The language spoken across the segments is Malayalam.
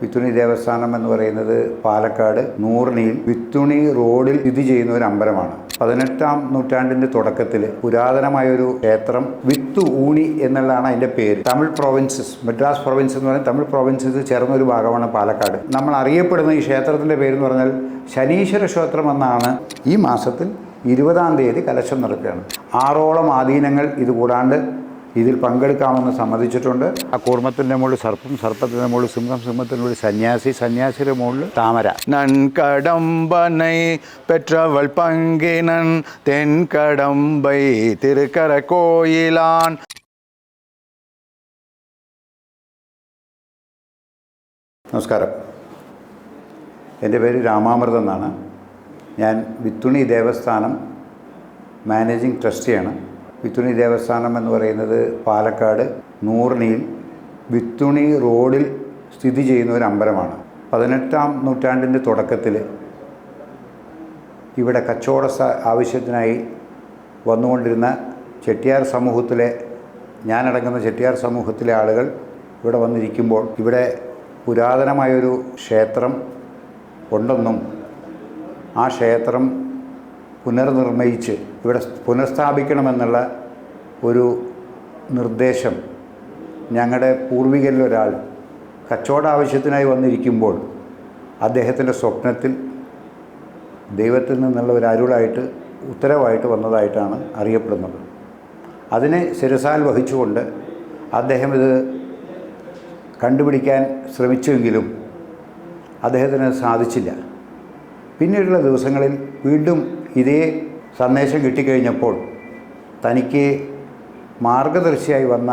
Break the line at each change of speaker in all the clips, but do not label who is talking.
വിത്തുണി ദേവസ്ഥാനം എന്ന് പറയുന്നത് പാലക്കാട് നൂറിനിയിൽ വിത്തുണി റോഡിൽ സ്ഥിതി ചെയ്യുന്ന ഒരു അമ്പലമാണ്. പതിനെട്ടാം നൂറ്റാണ്ടിന്റെ തുടക്കത്തിൽ പുരാതനമായ ഒരു ക്ഷേത്രം വിത്തു ഊണി എന്നുള്ളതാണ് അതിന്റെ പേര്. തമിഴ് പ്രൊവിൻസസ് മദ്രാസ് പ്രൊവിൻസ് എന്ന് പറയുന്നത് തമിഴ് പ്രൊവിൻസസ് ചേർന്ന ഒരു ഭാഗമാണ് പാലക്കാട്. നമ്മൾ അറിയപ്പെടുന്ന ഈ ക്ഷേത്രത്തിന്റെ പേര് എന്ന് പറഞ്ഞാൽ ശനീശ്വര ക്ഷേത്രം എന്നാണ് ഈ മാസത്തിൽ ഇരുപതാം തീയതി കലശം നടക്കുകയാണ്. ആറോളം ആധീനങ്ങൾ ഇത് കൂടാണ്ട് ഇതിൽ പങ്കെടുക്കാമെന്ന് സമ്മതിച്ചിട്ടുണ്ട്. ആ കൂർമ്മത്തിന്റെ മുകളിൽ സർപ്പം സർപ്പത്തിന്റെ മുകളിൽ സിംഹം സിംഹത്തിന്റെ മുകളിൽ സന്യാസി സന്യാസിയുടെ മുകളിൽ താമര.
നൻകടമ്പനെ പെറ്റവൾ പങ്കിനൻ തെൻകടമ്പൈ തിരുക്കര കോയിലാൻ
നമസ്കാരം. എന്റെ പേര് രാമാമൃതം എന്നാണ്. ഞാൻ വിത്തുണി ദേവസ്ഥാനം മാനേജിംഗ് ട്രസ്റ്റിയാണ്. വിത്തുണി ദേവസ്ഥാനം എന്ന് പറയുന്നത് പാലക്കാട് നൂറിനിയിൽ വിത്തുണി റോഡിൽ സ്ഥിതി ചെയ്യുന്ന ഒരു അമ്പലമാണ്. പതിനെട്ടാം നൂറ്റാണ്ടിന്റെ തുടക്കത്തിൽ ഇവിടെ കച്ചവട ആവശ്യത്തിനായി വന്നുകൊണ്ടിരുന്ന ചെട്ടിയാർ സമൂഹത്തിലെ ഞാനടങ്ങുന്ന ചെട്ടിയാർ സമൂഹത്തിലെ ആളുകൾ ഇവിടെ വന്നിരിക്കുമ്പോൾ ഇവിടെ പുരാതനമായൊരു ക്ഷേത്രം ഉണ്ടെന്നും ആ ക്ഷേത്രം പുനർനിർണയിച്ച് ഇവിടെ പുനഃസ്ഥാപിക്കണമെന്നുള്ള ഒരു നിർദ്ദേശം ഞങ്ങളുടെ പൂർവികരിലൊരാൾ കച്ചവട ആവശ്യത്തിനായി വന്നിരിക്കുമ്പോൾ അദ്ദേഹത്തിന്റെ സ്വപ്നത്തിൽ ദൈവത്തിൽ നിന്നുള്ള ഒരു അരുളായിട്ട് ഉത്തരവായിട്ട് വന്നതായിട്ടാണ് അറിയപ്പെടുന്നത്. അതിനെ ശിരസാൽ വഹിച്ചുകൊണ്ട് അദ്ദേഹം ഇത് കണ്ടുപിടിക്കാൻ ശ്രമിച്ചുവെങ്കിലും അദ്ദേഹത്തിന് സാധിച്ചില്ല. പിന്നീടുള്ള ദിവസങ്ങളിൽ വീണ്ടും ഇതേ സന്ദേശം കിട്ടിക്കഴിഞ്ഞപ്പോൾ തനിക്ക് മാർഗദർശിയായി വന്ന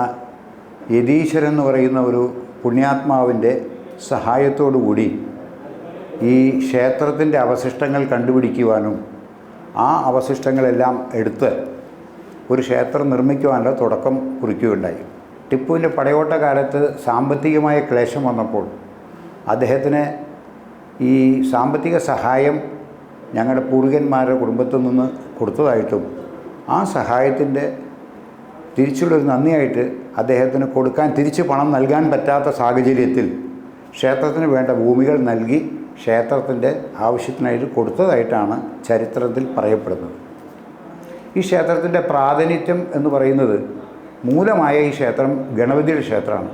യതീശ്വരൻ എന്ന് പറയുന്ന ഒരു പുണ്യാത്മാവിന്റെ സഹായത്തോടുകൂടി ഈ ക്ഷേത്രത്തിന്റെ അവശിഷ്ടങ്ങൾ കണ്ടുപിടിക്കുവാനും ആ അവശിഷ്ടങ്ങളെല്ലാം എടുത്ത് ഒരു ക്ഷേത്രം നിർമ്മിക്കുവാനുള്ള തുടക്കം കുറിക്കുകയുണ്ടായി. ടിപ്പുവിന്റെ പടയോട്ട കാലത്ത് സാമ്പത്തികമായ ക്ലേശം വന്നപ്പോൾ അദ്ദേഹത്തിന് ഈ സാമ്പത്തിക സഹായം ഞങ്ങളുടെ പൂർവികന്മാരുടെ കുടുംബത്തിൽ നിന്ന് കൊടുത്തതായിട്ടും ആ സഹായത്തിന്റെ തിരിച്ചുള്ളൊരു നന്ദിയായിട്ട് അദ്ദേഹത്തിന് കൊടുക്കാൻ തിരിച്ച് പണം നൽകാൻ പറ്റാത്ത സാഹചര്യത്തിൽ ക്ഷേത്രത്തിന് വേണ്ട ഭൂമികൾ നൽകി ക്ഷേത്രത്തിന്റെ ആവശ്യത്തിനായിട്ട് കൊടുത്തതായിട്ടാണ് ചരിത്രത്തിൽ പറയപ്പെടുന്നത്. ഈ ക്ഷേത്രത്തിന്റെ പ്രാതിനിധ്യം എന്ന് പറയുന്നത് മൂലമായ ഈ ക്ഷേത്രം ഗണപതിയുടെ ക്ഷേത്രമാണ്.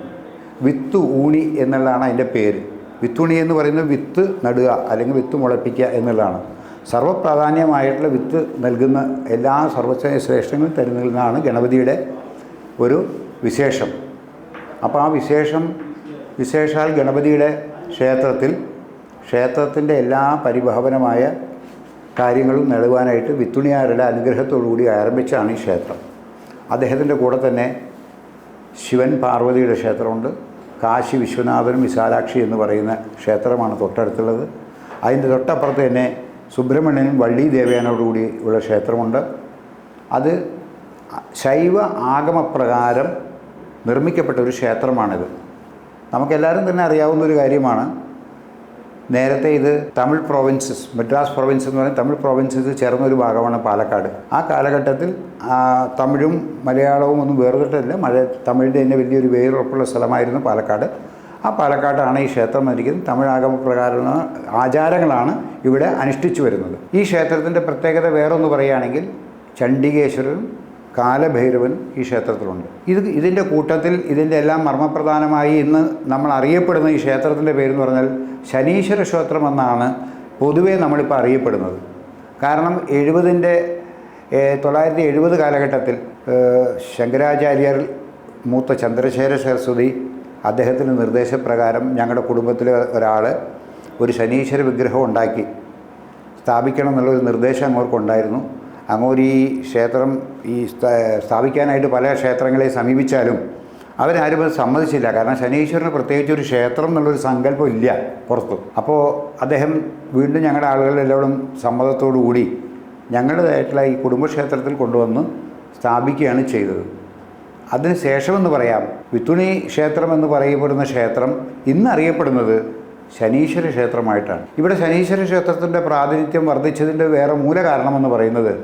വിത്ത് ഊണി എന്നുള്ളതാണ് അതിന്റെ പേര്. വിത്തുണി എന്ന് പറയുന്നത് വിത്ത് നടുക അല്ലെങ്കിൽ വിത്ത് മുളപ്പിക്കുക എന്നുള്ളതാണ്. സർവപ്രാധാന്യമായിട്ടുള്ള വിത്ത് നൽകുന്ന എല്ലാ സർവശ്രേഷ്ഠങ്ങളും തരുന്നതാണ് ഗണപതിയുടെ ഒരു വിശേഷം. അപ്പോൾ ആ വിശേഷം വിശേഷാൽ ഗണപതിയുടെ ക്ഷേത്രത്തിൽ ക്ഷേത്രത്തിന്റെ എല്ലാ പരിഭാവനമായ കാര്യങ്ങളും നേടുവാനായിട്ട് വിത്തുണിയാരുടെ അനുഗ്രഹത്തോടുകൂടി ആരംഭിച്ചാണ് ഈ ക്ഷേത്രം. അദ്ദേഹത്തിന്റെ കൂടെ തന്നെ ശിവൻ പാർവതിയുടെ ക്ഷേത്രമുണ്ട്. കാശി വിശ്വനാഥനും വിശാലാക്ഷി എന്ന് പറയുന്ന ക്ഷേത്രമാണ് തൊട്ടടുത്തുള്ളത്. അതിന്റെ തൊട്ടപ്പുറത്ത് തന്നെ സുബ്രഹ്മണ്യനും വള്ളി ദേവയാനോടുകൂടി ഉള്ള ക്ഷേത്രമുണ്ട്. അത് ശൈവ ആഗമപ്രകാരം നിർമ്മിക്കപ്പെട്ട ഒരു ക്ഷേത്രമാണിത്. നമുക്കെല്ലാവരും തന്നെ അറിയാവുന്ന ഒരു കാര്യമാണ്. നേരത്തെ ഇത് തമിഴ് പ്രൊവിൻസസ് മദ്രാസ് പ്രൊവിൻസ് എന്ന് പറയുന്നത് തമിഴ് പ്രോവിൻസസ് ചേർന്ന ഒരു ഭാഗമാണ് പാലക്കാട്. ആ കാലഘട്ടത്തിൽ തമിഴും മലയാളവും ഒന്നും വേർതിട്ടല്ല മഴ തമിഴിന്റെ തന്നെ വലിയൊരു വേരുറപ്പുള്ള സ്ഥലമായിരുന്നു പാലക്കാട്. ആ പാലക്കാട്ടാണ് ഈ ക്ഷേത്രം വന്നിരിക്കുന്നത് തമിഴാഗമ പ്രകാരമുള്ള ആചാരങ്ങളാണ് ഇവിടെ അനുഷ്ഠിച്ചു വരുന്നത്. ഈ ക്ഷേത്രത്തിന്റെ പ്രത്യേകത വേറൊന്ന് പറയുകയാണെങ്കിൽ ചണ്ഡികേശ്വരനും കാലഭൈരവനും ഈ ക്ഷേത്രത്തിലുണ്ട്. ഇത് ഇതിന്റെ കൂട്ടത്തിൽ ഇതിന്റെ എല്ലാം മർമ്മപ്രധാനമായി ഇന്ന് നമ്മൾ അറിയപ്പെടുന്ന ഈ ക്ഷേത്രത്തിന്റെ പേരെന്ന് പറഞ്ഞാൽ ശനീശ്വര ക്ഷേത്രം എന്നാണ് പൊതുവേ നമ്മളിപ്പോൾ അറിയപ്പെടുന്നത്. കാരണം എഴുപതിന്റെ തൊള്ളായിരത്തി എഴുപത് കാലഘട്ടത്തിൽ ശങ്കരാചാര്യർ മൂത്ത ചന്ദ്രശേഖര സരസ്വതി അദ്ദേഹത്തിന്റെ നിർദ്ദേശപ്രകാരം ഞങ്ങളുടെ കുടുംബത്തിലെ ഒരാൾ ഒരു ശനീശ്വര വിഗ്രഹം ഉണ്ടാക്കി സ്ഥാപിക്കണം എന്നുള്ളൊരു നിർദ്ദേശം അങ്ങോർക്കുണ്ടായിരുന്നു അങ്ങോട്ട് ഈ ക്ഷേത്രം ഈ സ്ഥാ- സ്ഥാപിക്കാനായിട്ട് പല ക്ഷേത്രങ്ങളെ സമീപിച്ചാലും അവരാരും അത് സമ്മതിച്ചില്ല. കാരണം ശനീശ്വരന് പ്രത്യേകിച്ച് ഒരു ക്ഷേത്രം എന്നുള്ളൊരു സങ്കല്പം ഇല്ല പുറത്ത്. അപ്പോൾ അദ്ദേഹം വീണ്ടും ഞങ്ങളുടെ ആളുകളെല്ലാവരും സമ്മതത്തോടു കൂടി ഞങ്ങളുടേതായിട്ടുള്ള ഈ കുടുംബക്ഷേത്രത്തിൽ കൊണ്ടുവന്ന് സ്ഥാപിക്കുകയാണ് ചെയ്തത്. അതിന് ശേഷമെന്ന് പറയാം. വിത്തുണി ക്ഷേത്രം എന്ന് പറയപ്പെടുന്ന ക്ഷേത്രം ഇന്നറിയപ്പെടുന്നത് ശനീശ്വര ക്ഷേത്രമായിട്ടാണ്. ഇവിടെ ശനീശ്വര ക്ഷേത്രത്തിന്റെ പ്രാതിനിധ്യം വർദ്ധിച്ചതിന്റെ വേറെ മൂല കാരണമെന്ന് പറയുന്നത്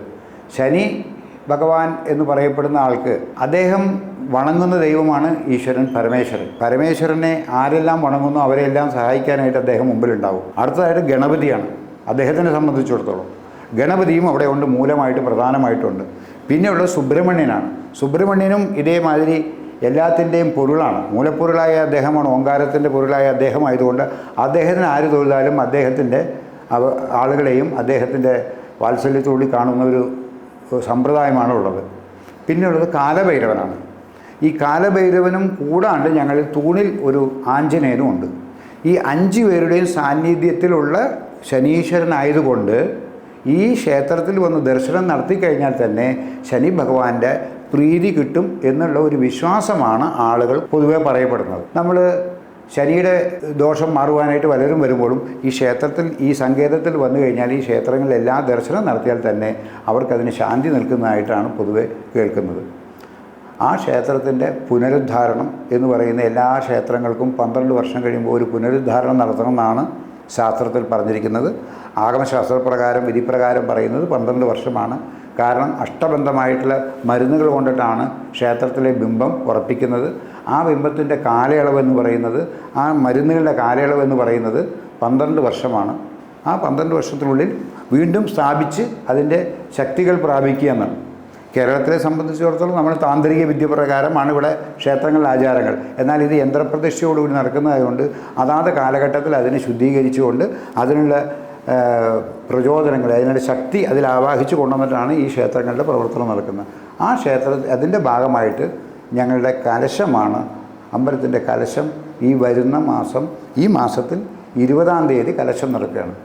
ശനി ഭഗവാൻ എന്ന് പറയപ്പെടുന്ന ആൾക്ക് അദ്ദേഹം വണങ്ങുന്ന ദൈവമാണ് ഈശ്വരൻ പരമേശ്വരൻ. പരമേശ്വരനെ ആരെല്ലാം വണങ്ങുന്നു അവരെല്ലാം സഹായിക്കാനായിട്ട് അദ്ദേഹം മുമ്പിലുണ്ടാവും. അടുത്തതായിട്ട് ഗണപതിയാണ്. അദ്ദേഹത്തിനെ സംബന്ധിച്ചിടത്തോളം ഗണപതിയും അവിടെ ഉണ്ട് മൂലമായിട്ട് പ്രധാനമായിട്ടുണ്ട്. പിന്നെയുള്ളത് സുബ്രഹ്മണ്യനാണ്. സുബ്രഹ്മണ്യനും ഇതേമാതിരി എല്ലാത്തിന്റെയും പൊരുളാണ്. മൂലപ്പൊരുളായ അദ്ദേഹമാണ് ഓങ്കാരത്തിന്റെ പൊരുളായ അദ്ദേഹമായതുകൊണ്ട് അദ്ദേഹത്തിന് ആര് തൊഴിലാലും അദ്ദേഹത്തിന്റെ അവ ആളുകളെയും അദ്ദേഹത്തിന്റെ വാത്സല്യത്തോടി കാണുന്ന ഒരു സമ്പ്രദായമാണ് ഉള്ളത് പിന്നെയുള്ളത് കാലഭൈരവനാണ്. ഈ കാലഭൈരവനും കൂടാണ്ട് ഞങ്ങളിൽ തൂണിൽ ഒരു ആഞ്ജനേയനും ഉണ്ട് ഈ അഞ്ച് പേരുടെയും സാന്നിധ്യത്തിലുള്ള ശനീശ്വരനായതുകൊണ്ട് ഈ ക്ഷേത്രത്തിൽ വന്ന് ദർശനം നടത്തി കഴിഞ്ഞാൽ തന്നെ ശനി ഭഗവാന്റെ പ്രീതി കിട്ടും എന്നുള്ള ഒരു വിശ്വാസമാണ് ആളുകൾ പൊതുവെ പറയപ്പെടുന്നത്. നമ്മൾ ശനിയുടെ ദോഷം മാറുവാനായിട്ട് പലരും വരുമ്പോഴും ഈ ക്ഷേത്രത്തിൽ ഈ സങ്കേതത്തിൽ വന്നു കഴിഞ്ഞാൽ ഈ ക്ഷേത്രങ്ങളിലെല്ലാം ദർശനം നടത്തിയാൽ തന്നെ അവർക്കതിന് ശാന്തി നിൽക്കുന്നതായിട്ടാണ് പൊതുവെ കേൾക്കുന്നത്. ആ ക്ഷേത്രത്തിന്റെ പുനരുദ്ധാരണം എന്ന് പറയുന്ന എല്ലാ ക്ഷേത്രങ്ങൾക്കും പന്ത്രണ്ട് വർഷം കഴിയുമ്പോൾ ഒരു പുനരുദ്ധാരണം നടത്തണമെന്നാണ് ശാസ്ത്രത്തിൽ പറഞ്ഞിരിക്കുന്നത്. ആഗമശാസ്ത്രപ്രകാരം വിധിപ്രകാരം പറയുന്നത് പന്ത്രണ്ട് വർഷമാണ്. കാരണം അഷ്ടബന്ധമായിട്ടുള്ള മരുന്നുകൾ കൊണ്ടിട്ടാണ് ക്ഷേത്രത്തിലെ ബിംബം ഉറപ്പിക്കുന്നത്. ആ ബിംബത്തിന്റെ കാലയളവ് എന്ന് പറയുന്നത് ആ മരുന്നുകളുടെ കാലയളവ് എന്ന് പറയുന്നത് പന്ത്രണ്ട് വർഷമാണ്. ആ പന്ത്രണ്ട് വർഷത്തിനുള്ളിൽ വീണ്ടും സ്ഥാപിച്ച് അതിന്റെ ശക്തികൾ പ്രാപിക്കുക എന്നാണ്. കേരളത്തിലെ സംബന്ധിച്ചിടത്തോളം നമ്മൾ താന്ത്രിക വിദ്യ പ്രകാരമാണ് ഇവിടെ ക്ഷേത്രങ്ങളിലെ ആചാരങ്ങൾ. എന്നാൽ ഇത് യന്ത്രപ്രതിഷ്ഠയോടുകൂടി നടക്കുന്നതായതുകൊണ്ട് അതാത് കാലഘട്ടത്തിൽ അതിനെ ശുദ്ധീകരിച്ചുകൊണ്ട് അതിനുള്ള പ്രചോദനങ്ങൾ അതിനുള്ള ശക്തി അതിൽ ആവാഹിച്ചു കൊണ്ടുവന്നിട്ടാണ് ഈ ക്ഷേത്രങ്ങളുടെ പ്രവർത്തനം നടക്കുന്നത്. ആ ക്ഷേത്ര അതിന്റെ ഭാഗമായിട്ട് ഞങ്ങളുടെ കലശമാണ് അമ്പലത്തിന്റെ കലശം ഈ വരുന്ന മാസം ഈ മാസത്തിൽ ഇരുപതാം തീയതി കലശം നടക്കുകയാണ്.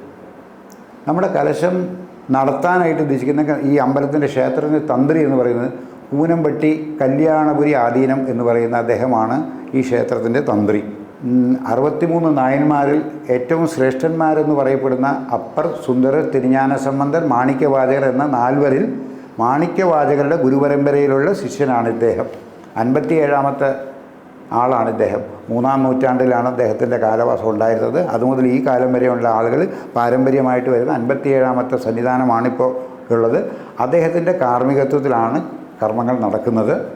നമ്മുടെ കലശം നടത്താനായിട്ട് ഉദ്ദേശിക്കുന്ന ഈ അമ്പലത്തിന്റെ ക്ഷേത്രത്തിന്റെ തന്ത്രി എന്ന് പറയുന്നത് കൂനമ്പട്ടി കല്യാണപുരി ആധീനം എന്ന് പറയുന്ന അദ്ദേഹമാണ് ഈ ക്ഷേത്രത്തിന്റെ തന്ത്രി. അറുപത്തിമൂന്ന് നായന്മാരിൽ ഏറ്റവും ശ്രേഷ്ഠന്മാരെന്ന് പറയപ്പെടുന്ന അപ്പർ സുന്ദരർ തിരിഞ്ഞാന സംബന്ധൻ മാണിക്യവാചകർ എന്ന നാൽവരിൽ മാണിക്യവാചകരുടെ ഗുരുപരമ്പരയിലുള്ള ശിഷ്യനാണ് ഇദ്ദേഹം. അൻപത്തിയേഴാമത്തെ ആളാണ് ഇദ്ദേഹം. മൂന്നാം നൂറ്റാണ്ടിലാണ് അദ്ദേഹത്തിന്റെ കാലവാസം ഉണ്ടായിരുന്നത്. അതുമുതൽ ഈ കാലം വരെയുള്ള ആളുകൾ പാരമ്പര്യമായിട്ട് വരുന്ന അൻപത്തിയേഴാമത്തെ സന്നിധാനമാണിപ്പോൾ ഉള്ളത്. അദ്ദേഹത്തിന്റെ കാർമ്മികത്വത്തിലാണ് കർമ്മങ്ങൾ നടക്കുന്നത്.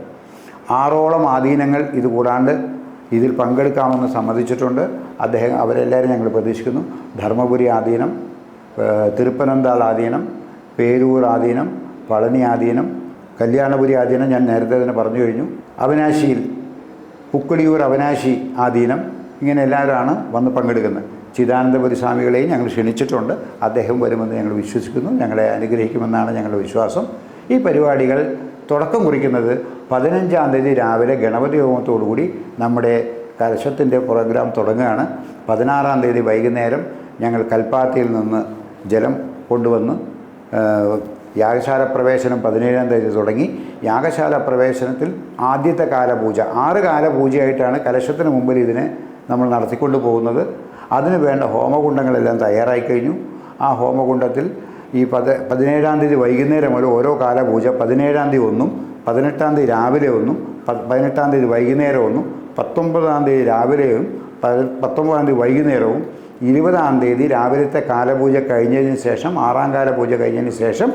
ആറോളം ആധീനങ്ങൾ ഇത് കൂടാണ്ട് ഇതിൽ പങ്കെടുക്കാമെന്ന് സമ്മതിച്ചിട്ടുണ്ട്. അദ്ദേഹം അവരെല്ലാവരും ഞങ്ങൾ പ്രതീക്ഷിക്കുന്നു. ധർമ്മപുരി ആധീനം തിരുപ്പനന്താൾ ആധീനം പേരൂർ ആധീനം പളനി ആധീനം കല്യാണപുരി ആധീനം ഞാൻ നേരത്തെ തന്നെ പറഞ്ഞു കഴിഞ്ഞു. അവിനാശിയിൽ പുക്കുടിയൂർ അവനാശി ആധീനം ഇങ്ങനെ എല്ലാവരാണ് വന്ന് പങ്കെടുക്കുന്നത്. ചിദാനന്ദപുരി സ്വാമികളെയും ഞങ്ങൾ ക്ഷണിച്ചിട്ടുണ്ട്. അദ്ദേഹം വരുമെന്ന് ഞങ്ങൾ വിശ്വസിക്കുന്നു. ഞങ്ങളെ അനുഗ്രഹിക്കുമെന്നാണ് ഞങ്ങളുടെ വിശ്വാസം. ഈ പരിപാടികൾ തുടക്കം കുറിക്കുന്നത് പതിനഞ്ചാം തീയതി രാവിലെ ഗണപതി ഹോമത്തോടുകൂടി നമ്മുടെ കലശത്തിന്റെ പ്രോഗ്രാം തുടങ്ങുകയാണ്. പതിനാറാം തീയതി വൈകുന്നേരം ഞങ്ങൾ കൽപ്പാത്തിയിൽ നിന്ന് ജലം കൊണ്ടുവന്ന് യാഗശാല പ്രവേശനം പതിനേഴാം തീയതി തുടങ്ങി. യാഗശാല പ്രവേശനത്തിൽ ആദ്യത്തെ കാലപൂജ. ആറ് കാലപൂജയായിട്ടാണ് കലശത്തിന് മുമ്പിൽ ഇതിനെ നമ്മൾ നടത്തിക്കൊണ്ട് പോകുന്നത്. അതിന് വേണ്ട ഹോമകുണ്ടങ്ങളെല്ലാം തയ്യാറായി കഴിഞ്ഞു ആ ഹോമകുണ്ടത്തിൽ ഈ പത് പതിനേഴാം തീയതി വൈകുന്നേരം മുതൽ ഓരോ കാലപൂജ പതിനേഴാം തീയതി ഒന്നും പതിനെട്ടാം തീയതി രാവിലെ ഒന്നും പതിനെട്ടാം തീയതി വൈകുന്നേരം ഒന്നും പത്തൊമ്പതാം തീയതി രാവിലെയും പത്തൊമ്പതാം തീയതി വൈകുന്നേരവും ഇരുപതാം തീയതി രാവിലത്തെ കാലപൂജ കഴിഞ്ഞതിന് ശേഷം ആറാം കാലപൂജ കഴിഞ്ഞതിന് ശേഷം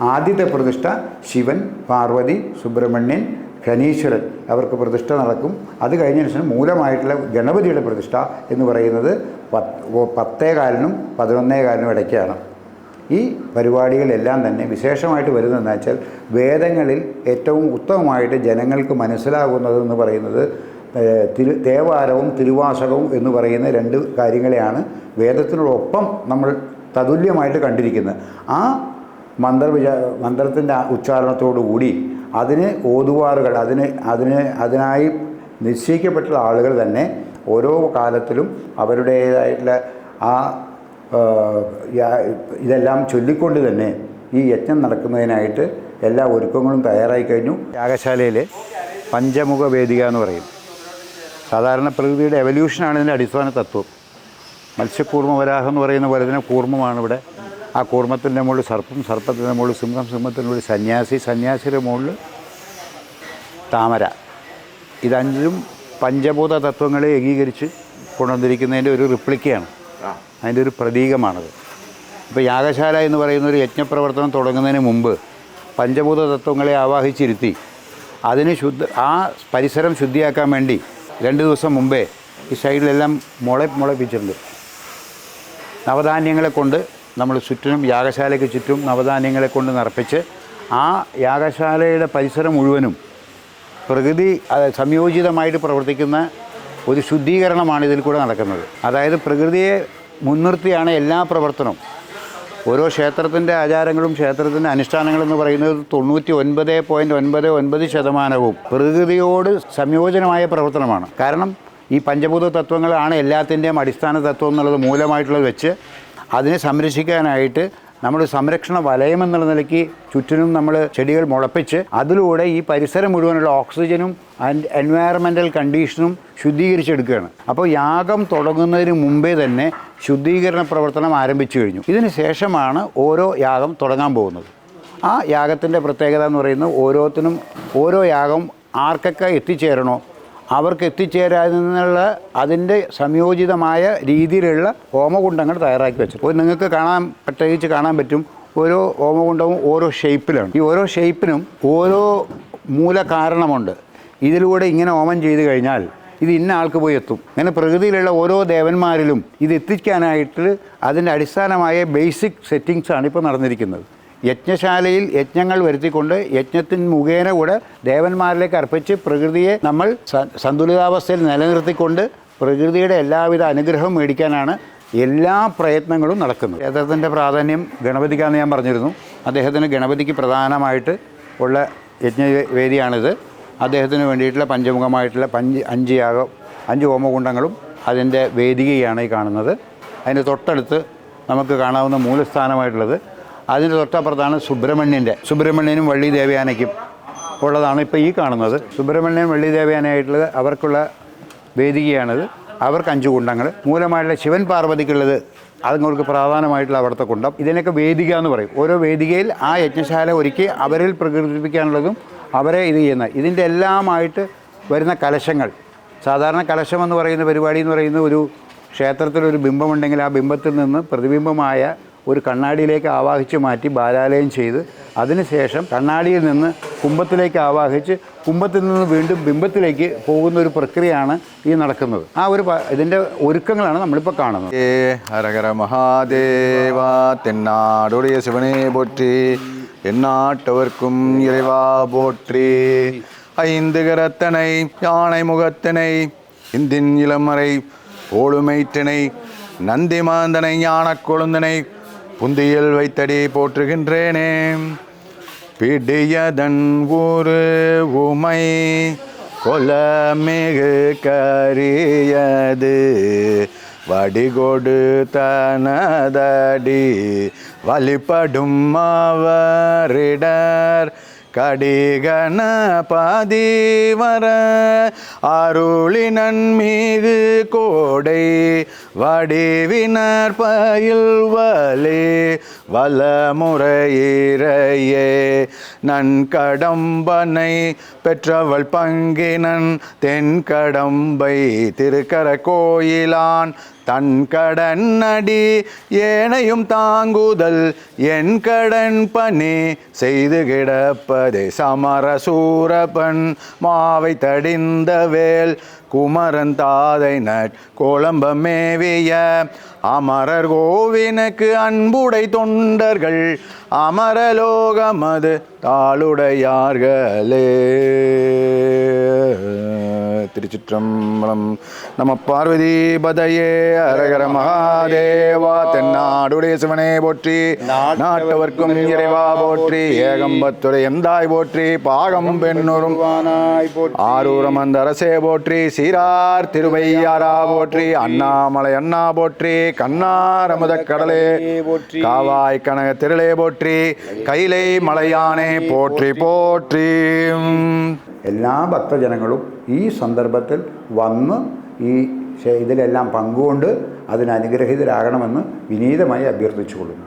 ആദ്യത്തെ പ്രതിഷ്ഠ ശിവൻ പാർവതി സുബ്രഹ്മണ്യൻ ശനീശ്വരൻ അവർക്ക് പ്രതിഷ്ഠ നടക്കും. അത് കഴിഞ്ഞതിന് ശേഷം മൂലമായിട്ടുള്ള ഗണപതിയുടെ പ്രതിഷ്ഠ എന്ന് പറയുന്നത് പത്തേകാലിനും പതിനൊന്നേകാലിനും ഇടയ്ക്കാണ്. ഈ പരിപാടികളെല്ലാം തന്നെ വിശേഷമായിട്ട് വരുന്നതെന്ന് വെച്ചാൽ വേദങ്ങളിൽ ഏറ്റവും ഉത്തമമായിട്ട് ജനങ്ങൾക്ക് മനസ്സിലാകുന്നതെന്ന് പറയുന്നത് തിരു തേവാരവും തിരുവാസകവും എന്ന് പറയുന്ന രണ്ട് കാര്യങ്ങളെയാണ് വേദത്തിനോടൊപ്പം നമ്മൾ തതുല്യമായിട്ട് കണ്ടിരിക്കുന്നത്. ആ മന്ത്ര വിചാ മന്ത്രത്തിന്റെ ഉച്ചാരണത്തോടുകൂടി അതിന് ഓതുവാറുകൾ അതിന് അതിന് അതിനായി നിശ്ചയിക്കപ്പെട്ടുള്ള ആളുകൾ തന്നെ ഓരോ കാലത്തിലും അവരുടേതായിട്ടുള്ള ആ ഇതെല്ലാം ചൊല്ലിക്കൊണ്ട് തന്നെ ഈ യജ്ഞം നടക്കുന്നതിനായിട്ട് എല്ലാ ഒരുക്കങ്ങളും തയ്യാറായി കഴിഞ്ഞു. യാഗശാലയിൽ പഞ്ചമുഖ വേദിക എന്ന് പറയും. സാധാരണ പ്രകൃതിയുടെ എവല്യൂഷനാണ് ഇതിന്റെ അടിസ്ഥാന തത്വം. മത്സ്യക്കൂർമ്മ വരാഹം എന്ന് പറയുന്ന പോലെ തന്നെ കൂർമ്മമാണ് ഇവിടെ. ആ കൂർമ്മത്തിന്റെ മുകളിൽ സർപ്പം സർപ്പത്തിന്റെ മുകളിൽ സിംഹം സിംഹത്തിന്റെ മുകളിൽ സന്യാസി സന്യാസിയുടെ മുകളിൽ താമര. ഇതഞ്ചും പഞ്ചഭൂത തത്വങ്ങളെ ഏകീകരിച്ച് കൊണ്ടുവന്നിരിക്കുന്നതിന്റെ ഒരു റിപ്ലിക്കയാണ്. അതിന്റെ ഒരു പ്രതീകമാണത്. ഇപ്പോൾ യാഗശാല എന്ന് പറയുന്ന ഒരു യജ്ഞപ്രവർത്തനം തുടങ്ങുന്നതിന് മുമ്പ് പഞ്ചഭൂത തത്വങ്ങളെ ആവാഹിച്ചിരുത്തി അതിന് ശുദ്ധ ആ പരിസരം ശുദ്ധിയാക്കാൻ വേണ്ടി രണ്ട് ദിവസം മുമ്പേ ഈ സൈഡിലെല്ലാം മുള മുളപ്പിച്ചിട്ടുണ്ട്. നവധാന്യങ്ങളെ കൊണ്ട് നമ്മൾ ചുറ്റിനും യാഗശാലയ്ക്ക് ചുറ്റും നവധാന്യങ്ങളെ കൊണ്ട് നിറപ്പിച്ച് ആ യാഗശാലയുടെ പരിസരം മുഴുവനും പ്രകൃതി സംയോജിതമായിട്ട് പ്രവർത്തിക്കുന്ന ഒരു ശുദ്ധീകരണമാണ് ഇതിൽ കൂടെ നടക്കുന്നത്. അതായത് പ്രകൃതിയെ മുൻനിർത്തിയാണ് എല്ലാ പ്രവർത്തനവും. ഓരോ ക്ഷേത്രത്തിന്റെ ആചാരങ്ങളും ക്ഷേത്രത്തിന്റെ അനുഷ്ഠാനങ്ങളും എന്ന് പറയുന്നത് തൊണ്ണൂറ്റി ഒൻപത് പോയിന്റ് ഒൻപത് ഒൻപത് ശതമാനവും പ്രകൃതിയോട് സംയോജനമായ പ്രവർത്തനമാണ്. കാരണം ഈ പഞ്ചഭൂത തത്വങ്ങളാണ് എല്ലാത്തിന്റെയും അടിസ്ഥാന തത്വം എന്നുള്ളത് മൂലമായിട്ടുള്ളത് വെച്ച് അതിനെ സംരക്ഷിക്കാനായിട്ട് നമ്മൾ സംരക്ഷണ വലയം എന്നുള്ള നിലയ്ക്ക് ചുറ്റിനും നമ്മൾ ചെടികൾ മുളപ്പിച്ച് അതിലൂടെ ഈ പരിസരം മുഴുവനുള്ള ഓക്സിജനും ആൻഡ് എൻവയറമെന്റൽ കണ്ടീഷനും ശുദ്ധീകരിച്ചെടുക്കുകയാണ്. അപ്പോൾ യാഗം തുടങ്ങുന്നതിന് മുമ്പേ തന്നെ ശുദ്ധീകരണ പ്രവർത്തനം ആരംഭിച്ചു കഴിഞ്ഞു. ഇതിന് ശേഷമാണ് ഓരോ യാഗം തുടങ്ങാൻ പോകുന്നത്. ആ യാഗത്തിന്റെ പ്രത്യേകത എന്ന് പറയുന്നത് ഓരോത്തിനും ഓരോ യാഗം ആർക്കൊക്കെ എത്തിച്ചേരണോ അവർക്ക് എത്തിച്ചേരാനുള്ള അതിന്റെ സംയോജിതമായ രീതിയിലുള്ള ഹോമകുണ്ടങ്ങൾ തയ്യാറാക്കി വെച്ചു നിങ്ങൾക്ക് കാണാൻ പ്രത്യേകിച്ച് കാണാൻ പറ്റും. ഓരോ ഹോമകുണ്ടവും ഓരോ ഷേപ്പിലാണ്. ഈ ഓരോ ഷേപ്പിനും ഓരോ മൂല കാരണമുണ്ട് ഇതിലൂടെ ഇങ്ങനെ ഹോമം ചെയ്തു കഴിഞ്ഞാൽ ഇത് ഇന്ന ആൾക്ക് പോയി എത്തും. അങ്ങനെ പ്രകൃതിയിലുള്ള ഓരോ ദേവന്മാരിലും ഇത് എത്തിക്കാനായിട്ട് അതിന്റെ അടിസ്ഥാനമായ ബേസിക് സെറ്റിങ്സാണ് ഇപ്പോൾ നടന്നിരിക്കുന്നത്. യജ്ഞശാലയിൽ യജ്ഞങ്ങൾ വരുത്തിക്കൊണ്ട് യജ്ഞത്തിന് മുഖേന കൂടെ ദേവന്മാരിലേക്ക് അർപ്പിച്ച് പ്രകൃതിയെ നമ്മൾ സന്തുലിതാവസ്ഥയിൽ നിലനിർത്തിക്കൊണ്ട് പ്രകൃതിയുടെ എല്ലാവിധ അനുഗ്രഹവും മേടിക്കാനാണ് എല്ലാ പ്രയത്നങ്ങളും നടക്കുന്നത്. ക്ഷേത്രത്തിന്റെ പ്രാധാന്യം ഗണപതിക്കാന്ന് ഞാൻ പറഞ്ഞിരുന്നു. അദ്ദേഹത്തിന് ഗണപതിക്ക് പ്രധാനമായിട്ട് ഉള്ള യജ്ഞവേദിയാണിത്. അദ്ദേഹത്തിന് വേണ്ടിയിട്ടുള്ള പഞ്ചമുഖമായിട്ടുള്ള പഞ്ച് അഞ്ച് യാഗം അഞ്ച് ഹോമകുണ്ടങ്ങളും അതിന്റെ വേദികയാണ് ഈ കാണുന്നത്. അതിന്റെ തൊട്ടടുത്ത് നമുക്ക് കാണാവുന്ന മൂലസ്ഥാനമായിട്ടുള്ളത് അതിന്റെ തൊട്ടപ്പുറത്താണ് സുബ്രഹ്മണ്യന്റെ. സുബ്രഹ്മണ്യനും വള്ളി ദേവയാനയ്ക്കും ഉള്ളതാണ് ഇപ്പോൾ ഈ കാണുന്നത്. സുബ്രഹ്മണ്യൻ വള്ളി ദേവയാനയായിട്ടുള്ളത് അവർക്കുള്ള വേദികയാണിത്. അവർക്ക് അഞ്ച് കുണ്ടങ്ങൾ. മൂലമായിട്ടുള്ള ശിവൻ പാർവതിക്കുള്ളത് അതുങ്ങൾക്ക് പ്രധാനമായിട്ടുള്ള അവിടുത്തെ കുണ്ടം. ഇതിനൊക്കെ വേദിക എന്ന് പറയും. ഓരോ വേദികയിൽ ആ യജ്ഞശാല ഒരുക്കി അവരിൽ പ്രകൃതിപ്പിക്കാനുള്ളതും അവരെ ഇത് ചെയ്യുന്ന. ഇതിന്റെ എല്ലാമായിട്ട് വരുന്ന കലശങ്ങൾ. സാധാരണ കലശം എന്ന് പറയുന്ന പരിപാടി എന്ന് പറയുന്ന ഒരു ക്ഷേത്രത്തിൽ ഒരു ബിംബമുണ്ടെങ്കിൽ ആ ബിംബത്തിൽ നിന്ന് പ്രതിബിംബമായ ഒരു കണ്ണാടിയിലേക്ക് ആവാഹിച്ച് മാറ്റി ബാലാലയം ചെയ്ത് അതിനുശേഷം കണ്ണാടിയിൽ നിന്ന് കുംഭത്തിലേക്ക് ആവാഹിച്ച് കുംഭത്തിൽ നിന്ന് വീണ്ടും ബിംബത്തിലേക്ക് പോകുന്ന ഒരു പ്രക്രിയയാണ് ഈ നടക്കുന്നത്. ആ ഒരു ഇതിന്റെ ഒരുക്കങ്ങളാണ് നമ്മളിപ്പോൾ കാണുന്നത്.
ഏ ഹരഹര മഹാദേവ തെന്നാടുടയ ശിവനെ പോറ്റി എന്നാട്ടവർക്കും ഇറവാ போற்றி ഐന്ദുകരത്തനൈ യാണൈ മുഖത്തനൈ ഇന്ത്യൻ ഇളമറൈ ഓളുമൈറ്റനൈ നന്ദിമാന്തനൈ நந்தி புந்தியில் வைத்தடி போற்றுகின்றேனே. பிடியதன் ஊரு உமை கொலமிகு கரியது. வடிகொடு தனதடி வழிபடும் மாவரிடர் கடிகன பதிவர. அருளினன் மீது கோடை வடிவினர் பயில்வலே வலமுறையிறையே நன்கடம்பனை பெற்றவள் பங்கினன் தென்கடம்பை திருக்கர கோயிலான். தன் கடன் அடி ஏனையும் தாங்குதல் என் கடன் பணி செய்து கிடப்பதே சமரசூரபன். மாவை தடிந்த வேல் குமரன் தாதை நட் கோலம்பமேவி மேவிய அமரர் கோவினுக்கு அன்புடை தொண்டர்கள் அமரலோகமது தாளுடையார்களே. திருச்சிற்றம்பலம். நம பார்வதி பதையே அரகர மகாதேவா தென்னாடுடைய சிவனே போற்றி நாட்டவர்க்கும் இறைவா போற்றி ஏகம்பத்துரை எந்தாய் போற்றி பாகம் பெண்ணுறும் ஆரூரம் அந்த அரசே போற்றி சீரார் திருவையாரா போற்றி அண்ணாமலை அண்ணா போற்றி கண்ணார் அமுத கடலே போற்றி காவாய் கனக திருளே போற்றி கைலை மலையானே போற்றி போற்றி.
എല്ലാ ഭക്തജനങ്ങളും ഈ സന്ദർഭത്തിൽ വന്ന് ഈ ഇതിലെല്ലാം പങ്കുകൊണ്ട് അതിനനുഗ്രഹീതരാകണമെന്ന് വിനീതമായി അഭ്യർത്ഥിച്ചുകൊള്ളുന്നു.